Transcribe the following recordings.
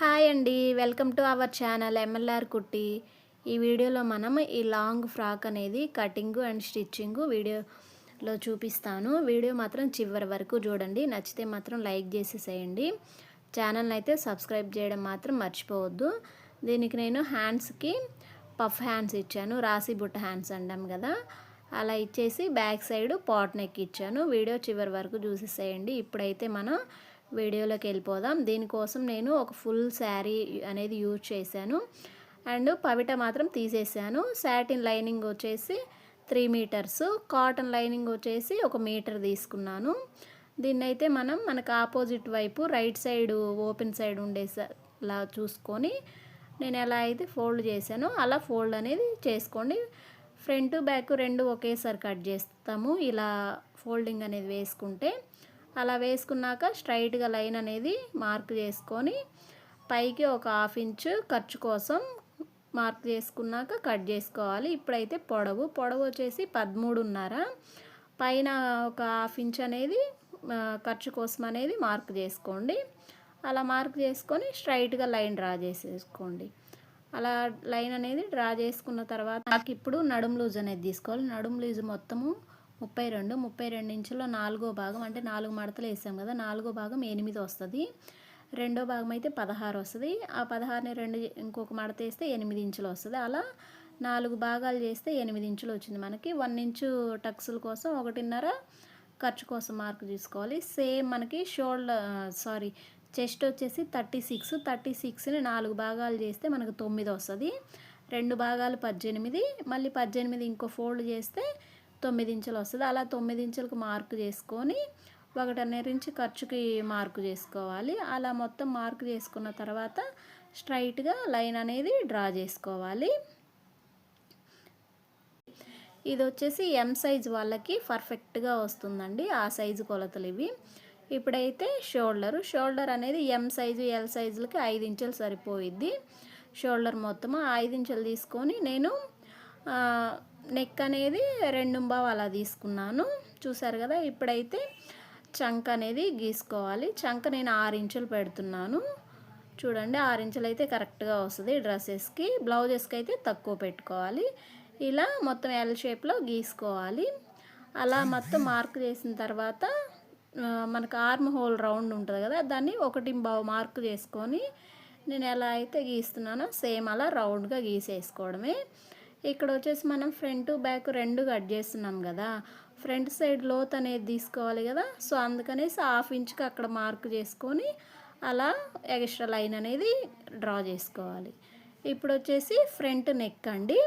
Hi అండి. Welcome to our channel MLR కుట్టి. ఈ వీడియోలో మనం ఈ లాంగ్ ఫ్రాక్ అనేది కటింగ్ అండ్ స్టిచ్చింగ్ వీడియోలో చూపిస్తాను. వీడియో మాత్రం చివరి వరకు చూడండి. నచ్చితే మాత్రం లైక్ చేసేసేయండి. ఛానల్ని అయితే సబ్స్క్రైబ్ చేయడం మాత్రం మర్చిపోవద్దు. దీనికి నేను హ్యాండ్స్కి పఫ్ హ్యాండ్స్ ఇచ్చాను. రాసి బుట్ట హ్యాండ్స్ అంటాం కదా. అలా ఇచ్చేసి బ్యాక్ సైడ్ పాట్ నెక్ ఇచ్చాను. వీడియో చివరి వరకు చూసేసేయండి. ఇప్పుడైతే మనం వీడియోలోకి వెళ్ళిపోదాం. దీనికోసం నేను ఒక ఫుల్ శారీ అనేది యూజ్ చేశాను. అండ్ పవిట మాత్రం తీసేసాను. సాటిన్ లైనింగ్ వచ్చేసి త్రీ మీటర్స్. కాటన్ లైనింగ్ వచ్చేసి ఒక మీటర్ తీసుకున్నాను. దీన్నైతే మనం మనకు ఆపోజిట్ వైపు రైట్ సైడ్ ఓపెన్ సైడ్ ఉండేలా చూసుకొని నేను ఎలా అయితే ఫోల్డ్ చేశానో అలా ఫోల్డ్ అనేది చేసుకోండి. ఫ్రంట్ బ్యాక్ రెండు ఒకేసారి కట్ చేస్తాము. ఇలా ఫోల్డింగ్ అనేది వేసుకుంటే అలా వేసుకున్నాక స్ట్రైట్గా లైన్ అనేది మార్క్ చేసుకొని పైకి ఒక హాఫ్ ఇంచ్ ఖర్చు కోసం మార్క్ చేసుకున్నాక కట్ చేసుకోవాలి. ఇప్పుడైతే పొడవు పొడవు వచ్చేసి పదమూడున్నర. పైన ఒక హాఫ్ ఇంచ్ అనేది ఖర్చు కోసం అనేది మార్క్ చేసుకోండి. అలా మార్క్ చేసుకొని స్ట్రైట్గా లైన్ డ్రా చేసేసుకోండి. అలా లైన్ అనేది డ్రా చేసుకున్న తర్వాత నాకు ఇప్పుడు నడుం లూజ్ అనేది తీసుకోవాలి. నడుం లూజ్ మొత్తము ముప్పై రెండు ముప్పై రెండు ఇంచులో నాలుగో భాగం అంటే నాలుగు మడతలు వేసాం కదా నాలుగో భాగం ఎనిమిది వస్తుంది. రెండో భాగం అయితే పదహారు వస్తుంది. ఆ పదహారుని రెండు ఇంకొక మడత వేస్తే ఎనిమిది ఇంచులు వస్తుంది. అలా నాలుగు భాగాలు చేస్తే ఎనిమిది ఇంచులు వచ్చింది మనకి. వన్ ఇంచు టక్సుల కోసం ఒకటిన్నర ఖర్చు కోసం మార్కు తీసుకోవాలి. సేమ్ మనకి షోల్డర్ సారీ చెస్ట్ వచ్చేసి థర్టీ సిక్స్. థర్టీ సిక్స్ని నాలుగు భాగాలు చేస్తే మనకు తొమ్మిది వస్తుంది. రెండు భాగాలు పద్దెనిమిది. మళ్ళీ పద్దెనిమిది ఇంకో ఫోల్డ్ చేస్తే తొమ్మిది ఇంచులు వస్తుంది. అలా తొమ్మిది ఇంచులకు మార్కు చేసుకొని ఒకటన్నర ఇంచు ఖర్చుకి మార్కు చేసుకోవాలి. అలా మొత్తం మార్కు చేసుకున్న తర్వాత స్ట్రైట్గా లైన్ అనేది డ్రా చేసుకోవాలి. ఇది వచ్చేసి ఎం సైజ్ వాళ్ళకి పర్ఫెక్ట్గా వస్తుందండి. ఆ సైజు కొలతలు ఇవి. ఇప్పుడైతే షోల్డర్ షోల్డర్ అనేది ఎం సైజు ఎల్ సైజులకి ఐదు ఇంచులు సరిపోయిద్ది. షోల్డర్ మొత్తం ఐదు ఇంచులు తీసుకొని నేను నెక్ అనేది రెండు అలా తీసుకున్నాను. చూసారు కదా ఇప్పుడైతే చంక్ అనేది గీసుకోవాలి. చంక నేను ఆరు ఇంచులు పెడుతున్నాను. చూడండి ఆరు ఇంచులు అయితే కరెక్ట్గా వస్తుంది డ్రెస్సెస్కి. బ్లౌజెస్కి అయితే తక్కువ పెట్టుకోవాలి. ఇలా మొత్తం ఎల్ షేప్లో గీసుకోవాలి. అలా మొత్తం మార్క్ చేసిన తర్వాత మనకు ఆర్మ్ హోల్ రౌండ్ ఉంటుంది కదా దాన్ని ఒకటి బావు మార్క్ చేసుకొని నేను ఎలా అయితే గీస్తున్నానో సేమ్ అలా రౌండ్గా గీసేసుకోవడమే. ఇక్కడ వచ్చేసి మనం ఫ్రంట్ బ్యాక్ రెండు కట్ చేస్తున్నాం కదా. ఫ్రంట్ సైడ్ లోత్ అనేది తీసుకోవాలి కదా. సో అందుకనేసి హాఫ్ ఇంచ్కి అక్కడ మార్క్ చేసుకొని అలా ఎక్స్ట్రా లైన్ అనేది డ్రా చేసుకోవాలి. ఇప్పుడు వచ్చేసి ఫ్రంట్ నెక్ అండి.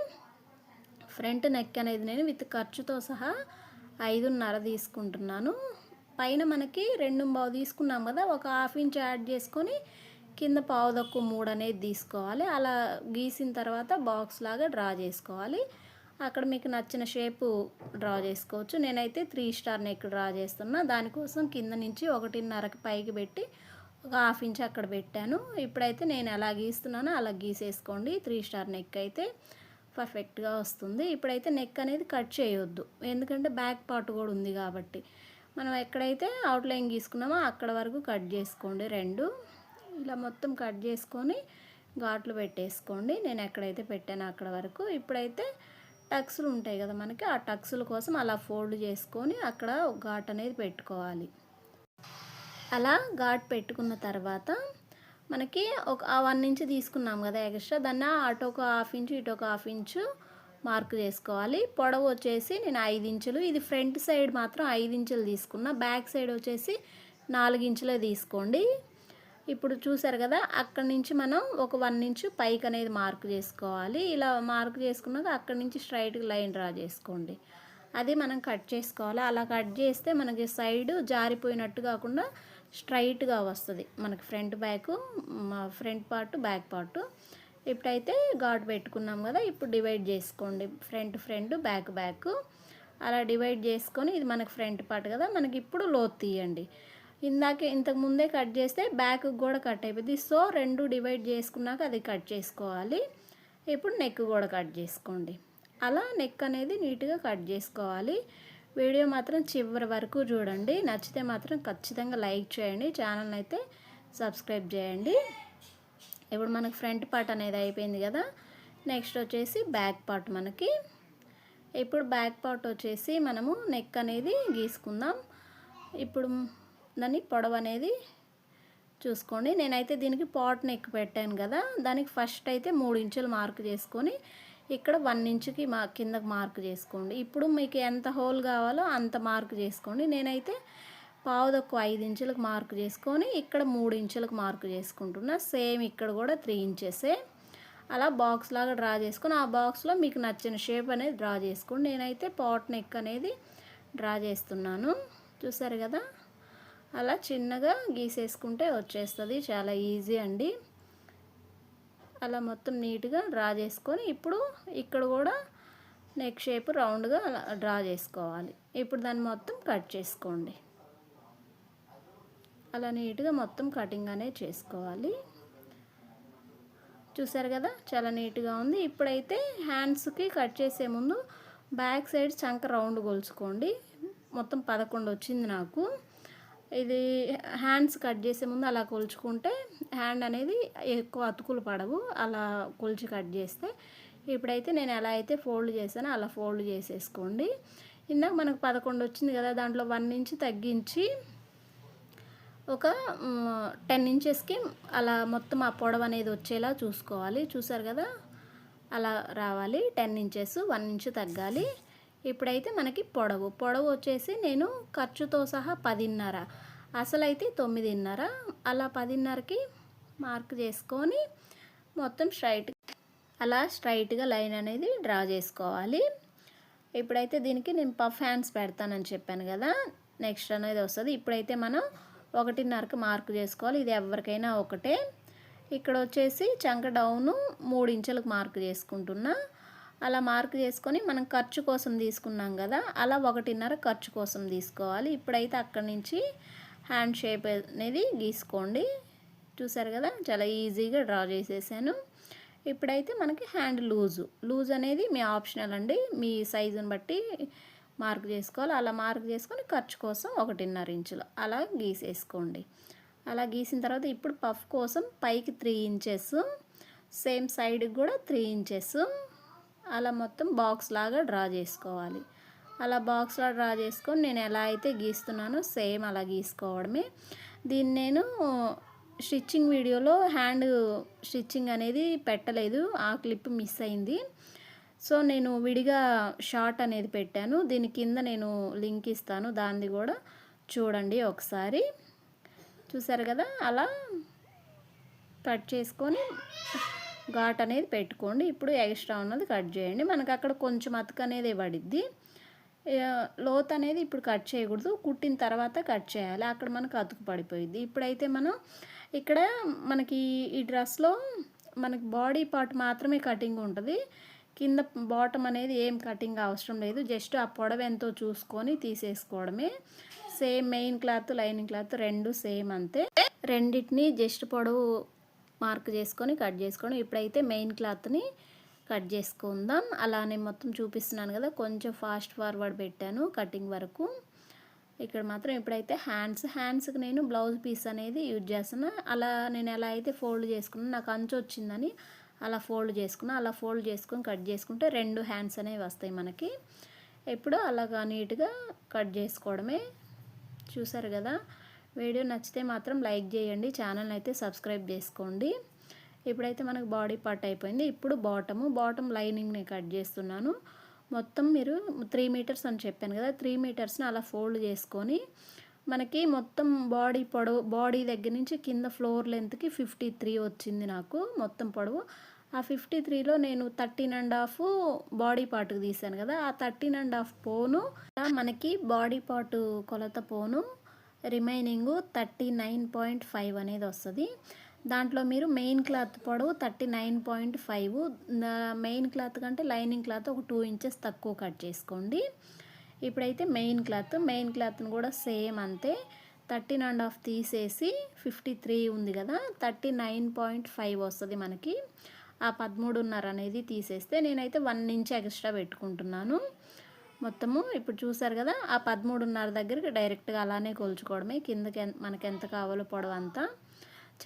ఫ్రంట్ నెక్ అనేది నేను విత్ ఖర్చుతో సహా ఐదున్నర తీసుకుంటున్నాను. పైన మనకి రెండు బావు తీసుకున్నాం కదా. ఒక హాఫ్ ఇంచ్ యాడ్ చేసుకొని కింద పావు తక్కువ మూడు అనేది తీసుకోవాలి. అలా గీసిన తర్వాత బాక్స్ లాగా డ్రా చేసుకోవాలి. అక్కడ మీకు నచ్చిన షేపు డ్రా చేసుకోవచ్చు. నేనైతే త్రీ స్టార్ నెక్ డ్రా చేస్తున్నా. దానికోసం కింద నుంచి ఒకటిన్నరకి పైకి పెట్టి ఒక హాఫ్ ఇంచ్ అక్కడ పెట్టాను. ఇప్పుడైతే నేను ఎలా గీస్తున్నానో అలా గీసేసుకోండి. త్రీ స్టార్ నెక్ అయితే పర్ఫెక్ట్గా వస్తుంది. ఇప్పుడైతే నెక్ అనేది కట్ చేయొద్దు. ఎందుకంటే బ్యాక్ పార్ట్ కూడా ఉంది కాబట్టి. మనం ఎక్కడైతే అవుట్లైన్ గీసుకున్నామో అక్కడ వరకు కట్ చేసుకోండి రెండు. ఇలా మొత్తం కట్ చేసుకొని ఘాట్లు పెట్టేసుకోండి. నేను ఎక్కడైతే పెట్టానో అక్కడ వరకు. ఇప్పుడైతే టక్స్లు ఉంటాయి కదా మనకి ఆ టక్స్ల కోసం అలా ఫోల్డ్ చేసుకొని అక్కడ ఘాట్ అనేది పెట్టుకోవాలి. అలా ఘాట్ పెట్టుకున్న తర్వాత మనకి ఒక వన్ ఇంచ్ తీసుకున్నాం కదా ఎక్స్ట్రా దాన్ని అటు ఒక హాఫ్ ఇంచు ఇటు ఒక హాఫ్ ఇంచు మార్క్ చేసుకోవాలి. పొడవు వచ్చేసి నేను ఐదు ఇంచులు ఇది ఫ్రంట్ సైడ్ మాత్రం ఐదు ఇంచులు తీసుకున్నా. బ్యాక్ సైడ్ వచ్చేసి నాలుగు ఇంచులే తీసుకోండి. ఇప్పుడు చూసారు కదా అక్కడి నుంచి మనం ఒక వన్ ఇంచు పైకి అనేది మార్క్ చేసుకోవాలి. ఇలా మార్క్ చేసుకున్నాక అక్కడి నుంచి స్ట్రైట్గా లైన్ డ్రా చేసుకోండి. అది మనం కట్ చేసుకోవాలి. అలా కట్ చేస్తే మనకి సైడ్ జారిపోయినట్టు కాకుండా స్ట్రైట్గా వస్తుంది. మనకి front back front part back part. ఇప్పుడైతే ఘాట్ పెట్టుకున్నాం కదా ఇప్పుడు డివైడ్ చేసుకోండి. Front front back back. అలా డివైడ్ చేసుకొని ఇది మనకి ఫ్రంట్ పార్ట్ కదా మనకి ఇప్పుడు లోతు తీయండి. ఇందాకే ఇంతకు ముందే కట్ చేస్తే బ్యాక్ కూడా కట్ అయిపోయింది. సో రెండు డివైడ్ చేసుకున్నాక అది కట్ చేసుకోవాలి. ఇప్పుడు నెక్ కూడా కట్ చేసుకోండి. అలా నెక్ అనేది నీట్గా కట్ చేసుకోవాలి. వీడియో మాత్రం చివరి వరకు చూడండి. నచ్చితే మాత్రం ఖచ్చితంగా లైక్ చేయండి. ఛానల్ అయితే సబ్స్క్రైబ్ చేయండి. ఇప్పుడు మనకు ఫ్రంట్ పార్ట్ అనేది అయిపోయింది కదా. నెక్స్ట్ వచ్చేసి బ్యాక్ పార్ట్ మనకి. ఇప్పుడు బ్యాక్ పార్ట్ వచ్చేసి మనము నెక్ అనేది గీసుకుందాం. ఇప్పుడు దాని పొడవు అనేది చూసుకోండి. నేనైతే దీనికి పాట్ నెక్ పెట్టాను కదా దానికి ఫస్ట్ అయితే మూడు ఇంచులు మార్క్ చేసుకొని ఇక్కడ వన్ ఇంచుకి మా కిందకి మార్క్ చేసుకోండి. ఇప్పుడు మీకు ఎంత హోల్ కావాలో అంత మార్క్ చేసుకోండి. నేనైతే పావుదొక్కు ఐదు ఇంచులకు మార్క్ చేసుకొని ఇక్కడ మూడు ఇంచులకు మార్క్ చేసుకుంటున్నా. సేమ్ ఇక్కడ కూడా త్రీ ఇంచెసే. అలా బాక్స్ లాగా డ్రా చేసుకొని ఆ బాక్స్లో మీకు నచ్చిన షేప్ అనేది డ్రా చేసుకోండి. నేనైతే పాట్ నెక్ అనేది డ్రా చేస్తున్నాను. చూసారు కదా? అలా చిన్నగా గీసేసుకుంటే వచ్చేస్తుంది. చాలా ఈజీ అండి. అలా మొత్తం నీట్గా డ్రా చేసుకొని ఇప్పుడు ఇక్కడ కూడా నెక్ షేప్ రౌండ్గా అలా డ్రా చేసుకోవాలి. ఇప్పుడు దాన్ని మొత్తం కట్ చేసుకోండి. అలా నీట్గా మొత్తం కటింగ్ అనేది చేసుకోవాలి. చూసారు కదా? చాలా నీట్గా ఉంది. ఇప్పుడైతే హ్యాండ్స్కి కట్ చేసే ముందు బ్యాక్ సైడ్ చంక రౌండ్ కొలుచుకోండి. మొత్తం పదకొండు వచ్చింది నాకు. ఇది హ్యాండ్స్ కట్ చేసే ముందు అలా కొలుచుకుంటే హ్యాండ్ అనేది ఎక్కువ అతుకులు పడవు. అలా కొలిచి కట్ చేస్తే ఇప్పుడైతే నేను ఎలా అయితే ఫోల్డ్ చేశానో అలా ఫోల్డ్ చేసేసుకోండి. ఇందాక మనకు పదకొండు వచ్చింది కదా దాంట్లో వన్ ఇంచ్ తగ్గించి ఒక టెన్ ఇంచెస్కి అలా మొత్తం ఆ పొడవు అనేది వచ్చేలా చూసుకోవాలి. చూసారు కదా? అలా రావాలి. టెన్ ఇంచెస్ వన్ ఇంచ్ తగ్గాలి. ఇప్పుడైతే మనకి పొడవు. పొడవు వచ్చేసి నేను ఖర్చుతో సహా పదిన్నర. అసలైతే తొమ్మిదిన్నర. అలా పదిన్నరకి మార్క్ చేసుకొని మొత్తం స్ట్రైట్ అలా స్ట్రైట్గా లైన్ అనేది డ్రా చేసుకోవాలి. ఇప్పుడైతే దీనికి నేను పఫ్ హ్యాండ్స్ పెడతానని చెప్పాను కదా నెక్స్ట్ అనేది వస్తుంది. ఇప్పుడైతే మనం ఒకటిన్నరకు మార్క్ చేసుకోవాలి. ఇది ఎవరికైనా ఒకటే. ఇక్కడ వచ్చేసి చంక డౌను మూడు ఇంచులకు మార్క్ చేసుకుంటున్నా. అలా మార్క్ చేసుకొని మనం ఖర్చు కోసం తీసుకున్నాం కదా అలా ఒకటిన్నర ఖర్చు కోసం తీసుకోవాలి. ఇప్పుడైతే అక్కడి నుంచి హ్యాండ్ షేప్ అనేది గీసుకోండి. చూసారు కదా చాలా ఈజీగా డ్రా చేసేసాను. ఇప్పుడైతే మనకి హ్యాండ్ లూజు. లూజ్ అనేది మీ ఆప్షనల్ అండి. మీ సైజుని బట్టి మార్క్ చేసుకోవాలి. అలా మార్క్ చేసుకొని ఖర్చు కోసం ఒకటిన్నర ఇంచులు అలా గీసేసుకోండి. అలా గీసిన తర్వాత ఇప్పుడు పఫ్ కోసం పైకి త్రీ ఇంచెస్ సేమ్ సైడ్కి కూడా త్రీ ఇంచెస్. అలా మొత్తం బాక్స్ లాగా డ్రా చేసుకోవాలి. అలా బాక్స్లా డ్రా చేసుకొని నేను ఎలా అయితే గీస్తున్నానో సేమ్ అలా గీసుకోవడమే. దీన్ని నేను స్టిచ్చింగ్ వీడియోలో హ్యాండ్ స్టిచ్చింగ్ అనేది పెట్టలేదు. ఆ క్లిప్ మిస్ అయింది. సో నేను విడిగా షార్ట్ అనేది పెట్టాను. దీని కింద నేను లింక్ ఇస్తాను. దాన్ని కూడా చూడండి ఒకసారి. చూసారు కదా? అలా కట్ చేసుకొని ఘాట్ అనేది పెట్టుకోండి. ఇప్పుడు ఎక్స్ట్రా ఉన్నది కట్ చేయండి. మనకు అక్కడ కొంచెం అతుకు అనేది పడిద్ది లోత్ అనేది ఇప్పుడు కట్ చేయకూడదు. కుట్టిన తర్వాత కట్ చేయాలి. అక్కడ మనకు అతుకు పడిపోయింది ఇప్పుడైతే మనం ఇక్కడ మనకి ఈ డ్రెస్లో మనకి బాడీ పార్ట్ మాత్రమే కటింగ్ ఉంటుంది. కింద బాటమ్ అనేది ఏం కటింగ్ అవసరం లేదు. జస్ట్ ఆ పొడవ ఎంతో చూసుకొని తీసేసుకోవడమే. Same main cloth lining cloth రెండు సేమ్ అంతే. రెండింటిని జస్ట్ పొడవు మార్క్ చేసుకొని కట్ చేసుకోవడం. ఇప్పుడైతే మెయిన్ క్లాత్ని కట్ చేసుకుందాం. అలానే మొత్తం చూపిస్తున్నాను కదా కొంచెం ఫాస్ట్ ఫార్వర్డ్ పెట్టాను కటింగ్ వరకు. ఇక్కడ మాత్రం ఇప్పుడైతే హ్యాండ్స్ హ్యాండ్స్కి నేను బ్లౌజ్ పీస్ అనేది యూజ్ చేస్తున్నా. అలా నేను ఎలా అయితే ఫోల్డ్ చేసుకున్నాను నాకు అంచు వచ్చిందని అలా ఫోల్డ్ చేసుకున్నా. అలా ఫోల్డ్ చేసుకుని కట్ చేసుకుంటే రెండు హ్యాండ్స్ అనేవి వస్తాయి మనకి. ఇప్పుడు అలాగా నీట్గా కట్ చేసుకోవడమే. చూసారు కదా? వీడియో నచ్చితే మాత్రం లైక్ చేయండి ఛానల్ని అయితే సబ్స్క్రైబ్ చేసుకోండి. ఇప్పుడైతే మనకు బాడీ పార్ట్ అయిపోయింది. ఇప్పుడు బాటము బాటమ్ లైనింగ్ని కట్ చేస్తున్నాను. మొత్తం మీరు త్రీ మీటర్స్ అని చెప్పాను కదా త్రీ మీటర్స్ని అలా ఫోల్డ్ చేసుకొని మనకి మొత్తం బాడీ పొడవు బాడీ దగ్గర నుంచి కింద ఫ్లోర్ లెంత్కి ఫిఫ్టీ త్రీ వచ్చింది నాకు మొత్తం పొడవు. ఆ ఫిఫ్టీ త్రీలో నేను థర్టీన్ అండ్ హాఫ్ బాడీ పార్ట్కి తీశాను కదా ఆ థర్టీన్ అండ్ హాఫ్ పోను మనకి బాడీ పార్ట్ కొలత పోను. Remaining thirty nine point five అనేది వస్తుంది దాంట్లో మీరు మెయిన్ క్లాత్ పొడవు thirty nine point five main cloth కంటే లైనింగ్ క్లాత్ ఒక టూ ఇంచెస్ తక్కువ కట్ చేసుకోండి. ఇప్పుడైతే మెయిన్ క్లాత్ మెయిన్ క్లాత్ని కూడా సేమ్ అంతే. థర్టీన్ అండ్ హాఫ్ తీసేసి ఫిఫ్టీ త్రీ ఉంది కదా థర్టీ నైన్ పాయింట్ ఫైవ్ వస్తుంది మనకి. ఆ పదమూడున్నర అనేది తీసేస్తే నేనైతే వన్ ఇంచ్ ఎక్స్ట్రా పెట్టుకుంటున్నాను. మొత్తము ఇప్పుడు చూసారు కదా ఆ పదమూడున్నర దగ్గరికి డైరెక్ట్గా అలానే కొలుచుకోవడమే. కిందకి మనకి ఎంత కావాలో పొడవు అంతా.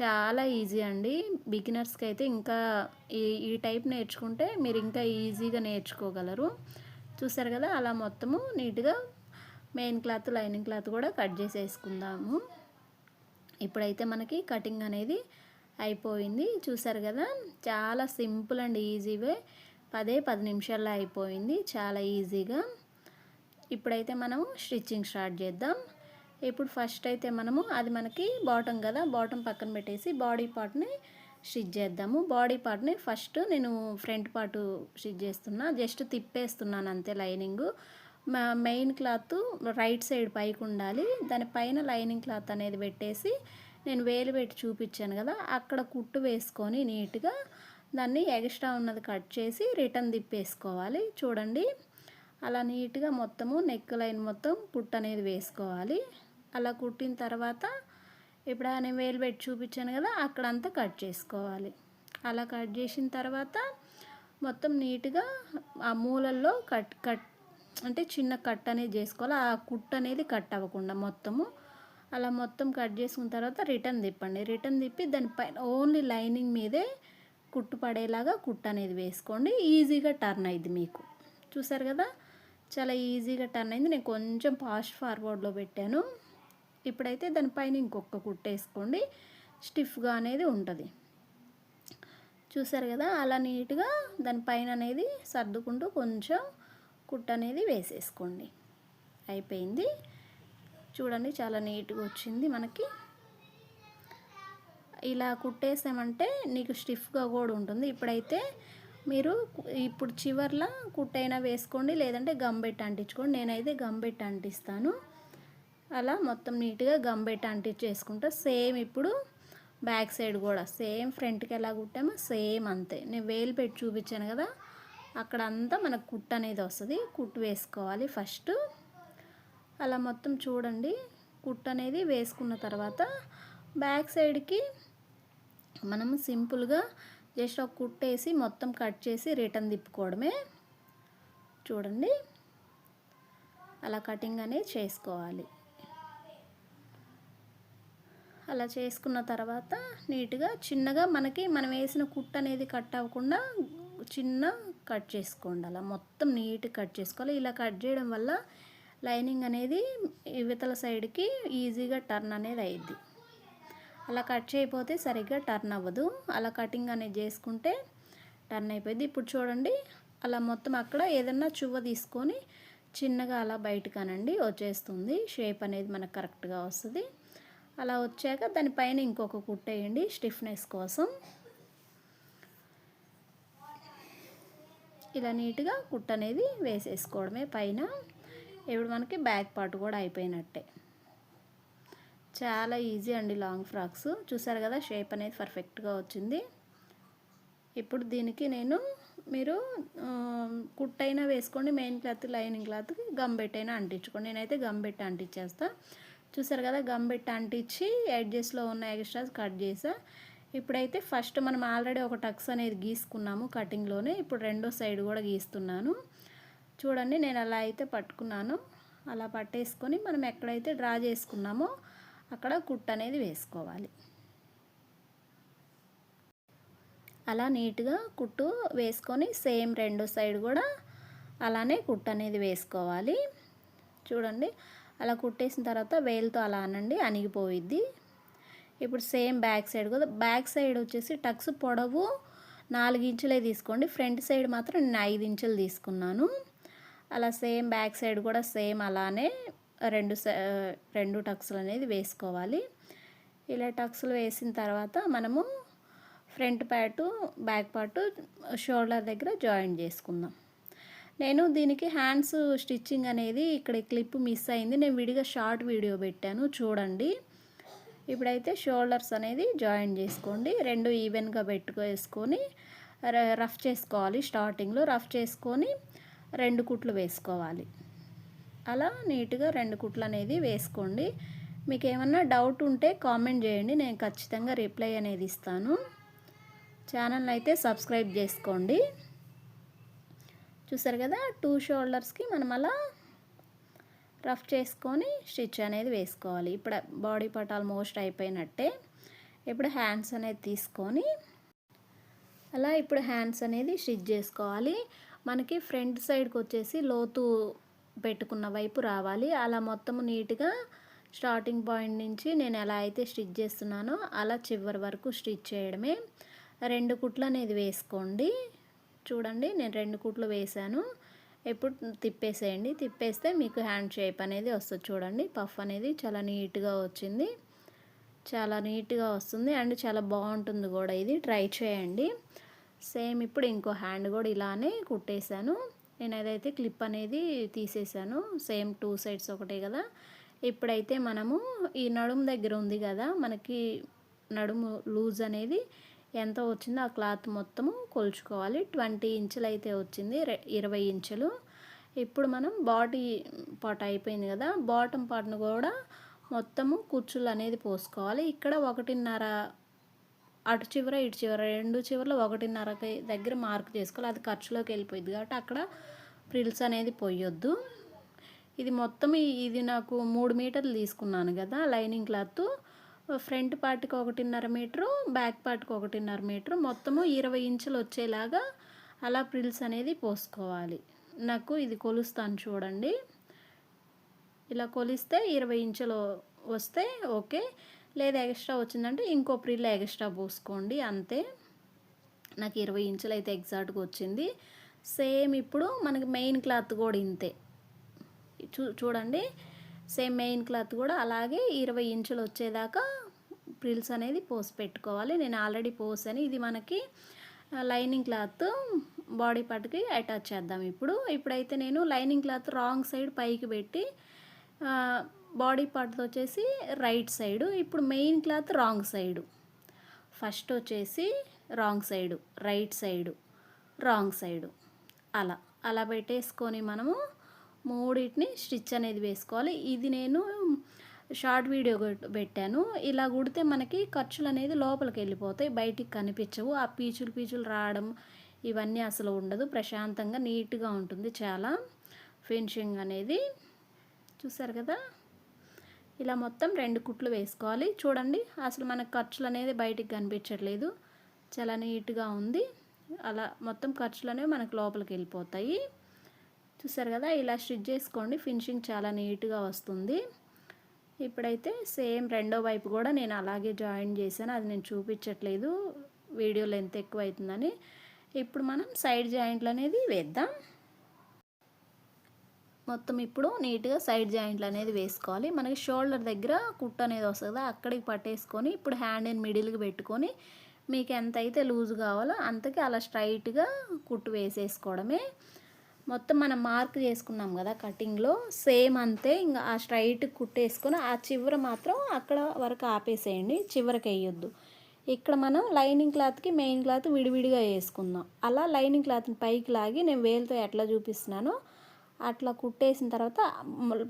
చాలా ఈజీ అండి. బిగినర్స్కి అయితే ఇంకా ఈ ఈ టైప్ నేర్చుకుంటే మీరు ఇంకా ఈజీగా నేర్చుకోగలరు. చూసారు కదా అలా మొత్తము నీట్గా మెయిన్ క్లాత్ లైనింగ్ క్లాత్ కూడా కట్ చేసేసుకుందాము. ఇప్పుడైతే మనకి కటింగ్ అనేది అయిపోయింది. చూసారు కదా చాలా సింపుల్ అండ్ ఈజీవే. పదే పది నిమిషాల్లో అయిపోయింది. చాలా ఈజీగా. ఇప్పుడైతే మనము స్టిచ్చింగ్ స్టార్ట్ చేద్దాం. ఇప్పుడు ఫస్ట్ అయితే మనము అది మనకి బాటమ్ కదా బాటమ్ పక్కన పెట్టేసి బాడీ పార్ట్ని స్టిచ్ చేద్దాము. బాడీ పార్ట్ని ఫస్ట్ నేను ఫ్రంట్ పార్ట్ స్టిచ్ చేస్తున్నా. జస్ట్ తిప్పేస్తున్నాను అంతే lining. Main cloth right side పైకి ఉండాలి. దానిపైన లైనింగ్ క్లాత్ అనేది పెట్టేసి నేను వేలు పెట్టి చూపించాను కదా అక్కడ కుట్టు వేసుకొని నీట్గా దాన్ని ఎక్స్ట్రా ఉన్నది కట్ చేసి రిటర్న్ తిప్పేసుకోవాలి. చూడండి. అలా నీట్గా మొత్తము నెక్ లైన్ మొత్తం కుట్టు అనేది వేసుకోవాలి. అలా కుట్టిన తర్వాత ఇప్పుడు నేను వేలు పెట్టి చూపించాను కదా అక్కడంతా కట్ చేసుకోవాలి. అలా కట్ చేసిన తర్వాత మొత్తం నీట్గా ఆ మూలల్లో కట్ కట్ అంటే చిన్న కట్ అనేది చేసుకోవాలి. ఆ కుట్ అనేది కట్ అవ్వకుండా మొత్తము. అలా మొత్తం కట్ చేసుకున్న తర్వాత రిటర్న్ తిప్పండి. రిటర్న్ తిప్పి దానిపైన ఓన్లీ లైనింగ్ మీదే కుట్టు పడేలాగా కుట్టు అనేది వేసుకోండి. ఈజీగా టర్న్ అయింది మీకు. చూసారు కదా? చాలా ఈజీగా టర్న్ అయింది. నేను కొంచెం ఫాస్ట్ ఫార్వర్డ్లో పెట్టాను. ఇప్పుడైతే దానిపైన ఇంకొక కుట్టేసుకోండి స్టిఫ్గా అనేది ఉంటుంది. చూసారు కదా? అలా నీట్గా దానిపైన అనేది సర్దుకుంటూ కొంచెం కుట్ట అనేది వేసేసుకోండి. అయిపోయింది. చూడండి చాలా నీట్గా వచ్చింది మనకి. ఇలా కుట్టేసామంటే నీకు స్టిఫ్గా కూడా ఉంటుంది. ఇప్పుడైతే మీరు ఇప్పుడు చివర్లో కుట్టైనా వేసుకోండి లేదంటే గమ్ అంటించుకోండి. నేనైతే గమ్ అంటిస్తాను. అలా మొత్తం నీట్గా గమ్ అంటించేసుకుంటా. సేమ్ ఇప్పుడు బ్యాక్ సైడ్ కూడా సేమ్ ఫ్రంట్కి ఎలా కుట్టామో సేమ్ అంతే. నేను వేలు పెట్టి చూపించాను కదా అక్కడ అంతా మనకు కుట్టు అనేది వస్తుంది. కుట్టు వేసుకోవాలి ఫస్ట్. అలా మొత్తం చూడండి కుట్టు అనేది వేసుకున్న తర్వాత బ్యాక్ సైడ్కి మనం సింపుల్గా జస్ట్ ఒక కుట్టేసి మొత్తం కట్ చేసి రిటర్న్ తిప్పుకోవడమే. చూడండి. అలా కటింగ్ అనేది చేసుకోవాలి. అలా చేసుకున్న తర్వాత నీట్గా చిన్నగా మనకి మనం వేసిన కుట్ట అనేది కట్ అవ్వకుండా చిన్న కట్ చేసుకోండి. అలా మొత్తం నీట్ కట్ చేసుకోవాలి. ఇలా కట్ చేయడం వల్ల లైనింగ్ అనేది ఇవతల సైడ్కి ఈజీగా టర్న్ అనేది అయ్యిద్ది అలా కట్ చేయకపోతే సరిగ్గా టర్న్ అవ్వదు. అలా కటింగ్ అనేది చేసుకుంటే టర్న్ అయిపోయింది. ఇప్పుడు చూడండి అలా మొత్తం అక్కడ ఏదన్నా చువ్వ తీసుకొని చిన్నగా అలా బయటకు అనండి వచ్చేస్తుంది. షేప్ అనేది మనకు కరెక్ట్గా వస్తుంది. అలా వచ్చాక దానిపైన ఇంకొక కుట్టేయండి స్టిఫ్నెస్ కోసం. ఇలా నీట్గా కుట్ట అనేది వేసేసుకోవడమే పైన. ఇప్పుడు మనకి బ్యాక్ పార్ట్ కూడా అయిపోయినట్టే. చాలా ఈజీ అండి లాంగ్ ఫ్రాక్స్. చూసారు కదా షేప్ అనేది పర్ఫెక్ట్గా వచ్చింది. ఇప్పుడు దీనికి నేను మీరు కుట్టైనా వేసుకోండి మెయిన్ క్లాత్ లైనింగ్ క్లాత్కి గమ్ అంటించుకోండి. నేనైతే గమ్ అంటించేస్తా చూసారు కదా గమ్ అంటించి ఎడ్జెస్లో ఉన్న ఎక్స్ట్రాస్ కట్ చేసా. ఇప్పుడైతే ఫస్ట్ మనం ఆల్రెడీ ఒక టక్స్ అనేది గీసుకున్నాము కటింగ్లోనే. ఇప్పుడు రెండో సైడ్ కూడా గీస్తున్నాను. చూడండి నేను అలా అయితే పట్టుకున్నాను. అలా పట్టేసుకొని మనం ఎక్కడైతే డ్రా చేసుకున్నామో అక్కడ కుట్ అనేది వేసుకోవాలి. అలా నీట్గా కుట్టు వేసుకొని సేమ్ రెండు సైడ్ కూడా అలానే కుట్టు అనేది వేసుకోవాలి. చూడండి అలా కుట్టేసిన తర్వాత వేలుతో అలా అనండి అణిగిపోయిద్ది. ఇప్పుడు సేమ్ బ్యాక్ సైడ్ కూడా బ్యాక్ సైడ్ వచ్చేసి టక్స్ పొడవు నాలుగు ఇంచులే తీసుకోండి. ఫ్రంట్ సైడ్ మాత్రం నేను ఐదు ఇంచులు తీసుకున్నాను. అలా సేమ్ బ్యాక్ సైడ్ కూడా సేమ్ అలానే రెండు రెండు టక్స్లు అనేది వేసుకోవాలి. ఇలా టక్స్లు వేసిన తర్వాత మనము front part back part shoulder దగ్గర జాయిన్ చేసుకుందాం. నేను దీనికి హ్యాండ్స్ స్టిచ్చింగ్ అనేది ఇక్కడ క్లిప్ మిస్ అయింది. నేను విడిగా షార్ట్ వీడియో పెట్టాను. చూడండి. ఇప్పుడైతే షోల్డర్స్ అనేది జాయిన్ చేసుకోండి. రెండు ఈవెన్గా పెట్టుకోసుకొని రఫ్ చేసుకోవాలి. స్టార్టింగ్లో రఫ్ చేసుకొని రెండు కుట్లు వేసుకోవాలి. అలా నీట్గా రెండు కుట్లు అనేది వేసుకోండి. మీకు ఏమన్నా డౌట్ ఉంటే కామెంట్ చేయండి. నేను ఖచ్చితంగా రిప్లై అనేది ఇస్తాను. ఛానల్ అయితే సబ్స్క్రైబ్ చేసుకోండి. చూసారు కదా టూ షోల్డర్స్కి మనం అలా రఫ్ చేసుకొని స్టిచ్ అనేది వేసుకోవాలి. ఇప్పుడు బాడీ పార్ట్ ఆల్మోస్ట్ అయిపోయినట్టే. ఇప్పుడు హ్యాండ్స్ అనేది తీసుకొని అలా ఇప్పుడు హ్యాండ్స్ అనేది స్టిచ్ చేసుకోవాలి. మనకి ఫ్రంట్ సైడ్కి వచ్చేసి లోతు పెట్టుకున్న వైపు రావాలి. అలా మొత్తం నీట్గా స్టార్టింగ్ పాయింట్ నుంచి నేను ఎలా అయితే స్టిచ్ చేస్తున్నానో అలా చివరి వరకు స్టిచ్ చేయడమే. రెండు కుట్లు అనేది వేసుకోండి. చూడండి నేను రెండు కుట్లు వేసాను ఎప్పుడు తిప్పేసేయండి. తిప్పేస్తే మీకు హ్యాండ్ షేప్ అనేది వస్తుంది చూడండి. పఫ్ అనేది చాలా నీట్గా వచ్చింది. చాలా నీట్గా వస్తుంది అండ్ చాలా బాగుంటుంది కూడా ఇది. ట్రై చేయండి. సేమ్ ఇప్పుడు ఇంకో హ్యాండ్ కూడా ఇలానే కుట్టేశాను. నేను అదైతే క్లిప్ అనేది తీసేసాను సేమ్ టూ సైడ్స్ ఒకటే కదా. ఇప్పుడైతే మనము ఈ నడుము దగ్గర ఉంది కదా మనకి నడుము లూజ్ అనేది ఎంత వచ్చిందో ఆ క్లాత్ మొత్తము కొలుచుకోవాలి. ట్వంటీ ఇంచులు అయితే వచ్చింది ఇరవై ఇంచులు. ఇప్పుడు మనం బాడీ పార్ట్ అయిపోయింది కదా బాటమ్ పార్ట్ను కూడా మొత్తము కుచ్చులు అనేది పోసుకోవాలి. ఇక్కడ ఒకటిన్నర అటు చివర ఇటు చివర రెండు చివరలో ఒకటిన్నరకి దగ్గర మార్క్ చేసుకోవాలి. అది ఖర్చులోకి వెళ్ళిపోయింది కాబట్టి అక్కడ ప్రిల్స్ అనేది పోయొద్దు. ఇది మొత్తం ఇది నాకు మూడు మీటర్లు తీసుకున్నాను కదా లైనింగ్ క్లాత్. ఫ్రంట్ పార్ట్కి ఒకటిన్నర మీటరు బ్యాక్ పార్ట్కి ఒకటిన్నర మీటరు. మొత్తము ఇరవై ఇంచులు వచ్చేలాగా అలా ప్రిల్స్ అనేది పోసుకోవాలి. నాకు ఇది కొలుస్తాను చూడండి. ఇలా కొలిస్తే ఇరవై ఇంచులు వస్తే ఓకే. లేదా ఎక్స్ట్రా వచ్చిందంటే ఇంకో ప్రిల్ ఎక్స్ట్రా పోసుకోండి అంతే. నాకు ఇరవై ఇంచులు అయితే ఎగ్జాక్ట్గా వచ్చింది. సేమ్ ఇప్పుడు మనకి మెయిన్ క్లాత్ కూడా ఇంతే. చూ చూడండి. సేమ్ మెయిన్ క్లాత్ కూడా అలాగే ఇరవై ఇంచులు వచ్చేదాకా ప్రిల్స్ అనేది పోసి పెట్టుకోవాలి. నేను ఆల్రెడీ పోసాను. ఇది మనకి లైనింగ్ క్లాత్ బాడీ పార్ట్కి అటాచ్ చేద్దాం ఇప్పుడు. ఇప్పుడైతే నేను లైనింగ్ క్లాత్ రాంగ్ సైడ్ పైకి పెట్టి బాడీ పార్ట్ వచ్చేసి రైట్ సైడు ఇప్పుడు main cloth wrong side. First వచ్చేసి wrong side right side wrong side. అలా అలా పెట్టేసుకొని మనము మూడింటిని స్టిచ్ అనేది వేసుకోవాలి. ఇది నేను షార్ట్ వీడియో పెట్టాను. ఇలా కుడితే మనకి ఖర్చులు అనేది లోపలికి వెళ్ళిపోతాయి. బయటికి కనిపించవు. ఆ పీచులు పీచులు రావడం ఇవన్నీ అసలు ఉండదు. ప్రశాంతంగా నీట్గా ఉంటుంది చాలా. ఫినిషింగ్ అనేది చూసారు కదా? ఇలా మొత్తం రెండు కుట్లు వేసుకోవాలి. చూడండి అసలు మనకు ఖర్చులు అనేది బయటికి కనిపించట్లేదు. చాలా నీట్గా ఉంది. అలా మొత్తం ఖర్చులు అనేవి మనకు లోపలికి వెళ్ళిపోతాయి. చూసారు కదా ఇలా స్టిచ్ చేసుకోండి. ఫినిషింగ్ చాలా నీట్గా వస్తుంది. ఇప్పుడైతే సేమ్ రెండో వైపు కూడా నేను అలాగే జాయిన్ చేశాను. అది నేను చూపించట్లేదు. వీడియో లెంత్ ఎక్కువ అవుతుందని ఇప్పుడు మనం సైడ్ జాయింట్లు అనేది వేద్దాం. మొత్తం ఇప్పుడు నీట్గా సైడ్ జాయింట్లు అనేది వేసుకోవాలి. మనకి షోల్డర్ దగ్గర కుట్ అనేది వస్తుంది అక్కడికి పట్టేసుకొని ఇప్పుడు హ్యాండ్ అండ్ మిడిల్కి పెట్టుకొని మీకు ఎంత అయితే లూజ్ కావాలో అంతకి అలా స్ట్రైట్గా కుట్టు వేసేసుకోవడమే. మొత్తం మనం మార్క్ చేసుకున్నాం కదా కటింగ్లో సేమ్ అంతే. ఇంకా ఆ స్ట్రైట్ కుట్టేసుకొని ఆ చివర మాత్రం అక్కడ వరకు ఆపేసేయండి చివరికి వేయొద్దు. ఇక్కడ మనం లైనింగ్ క్లాత్కి మెయిన్ క్లాత్ విడివిడిగా వేసుకుందాం. అలా లైనింగ్ క్లాత్ని పైకి లాగి నేను వేలుతో ఎట్లా చూపిస్తున్నానో అట్లా కుట్టేసిన తర్వాత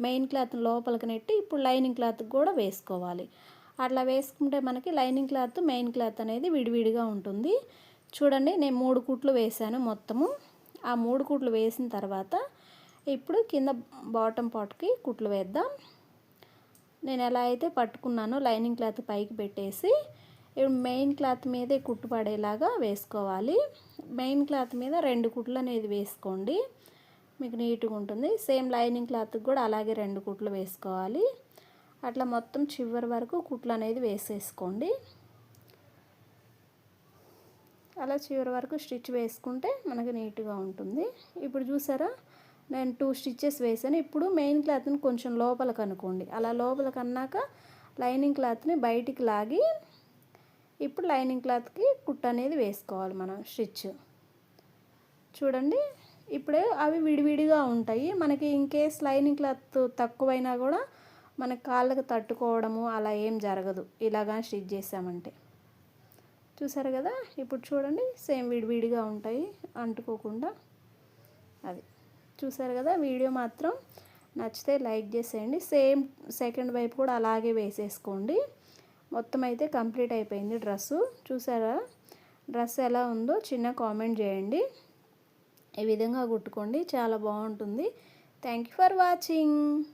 మెయిన్ క్లాత్ లోపలికి నెట్టి ఇప్పుడు లైనింగ్ క్లాత్ కూడా వేసుకోవాలి. అట్లా వేసుకుంటే మనకి లైనింగ్ క్లాత్ మెయిన్ క్లాత్ అనేది విడివిడిగా ఉంటుంది. చూడండి నేను మూడు కుట్లు వేసాను మొత్తము. ఆ మూడు కుట్లు వేసిన తర్వాత ఇప్పుడు కింద బాటమ్ పాట్కి కుట్లు వేద్దాం. నేను ఎలా అయితే పట్టుకున్నానో లైనింగ్ క్లాత్ పైకి పెట్టేసి ఇప్పుడు మెయిన్ క్లాత్ మీదే కుట్టు పడేలాగా వేసుకోవాలి. మెయిన్ క్లాత్ మీద రెండు కుట్లు అనేది వేసుకోండి. మీకు నీట్గా ఉంటుంది. సేమ్ లైనింగ్ క్లాత్కి కూడా అలాగే రెండు కుట్లు వేసుకోవాలి. అట్లా మొత్తం చివరి వరకు కుట్లు అనేది వేసేసుకోండి. అలా చివరి వరకు స్టిచ్ వేసుకుంటే మనకి నీట్గా ఉంటుంది. ఇప్పుడు చూసారా? నేను టూ స్టిచ్చెస్ వేసాను. ఇప్పుడు మెయిన్ క్లాత్ని కొంచెం లోపలికి అనుకోండి. అలా లోపలికి అన్నాక లైనింగ్ క్లాత్ని బయటికి లాగి ఇప్పుడు లైనింగ్ క్లాత్కి కుట్ అనేది వేసుకోవాలి మనం స్టిచ్. చూడండి. ఇప్పుడే అవి విడివిడిగా ఉంటాయి. మనకి ఇన్ కేస్ లైనింగ్ క్లాత్ తక్కువైనా కూడా మన కాళ్ళకు తట్టుకోవడము అలా ఏం జరగదు. ఇలాగా స్టిచ్ చేసామంటే. చూసారు కదా? ఇప్పుడు చూడండి సేమ్ విడివిడిగా ఉంటాయి. అంటుకోకుండా అది. చూసారు కదా? వీడియో మాత్రం నచ్చితే లైక్ చేసేయండి. సేమ్ సెకండ్ వైపు కూడా అలాగే వేసేసుకోండి. మొత్తం అయితే కంప్లీట్ అయిపోయింది డ్రెస్సు. చూసారా? డ్రెస్ ఎలా ఉందో చిన్న కామెంట్ చేయండి. ఈ విధంగా కుట్టుకోండి. చాలా బాగుంటుంది. Thank you for watching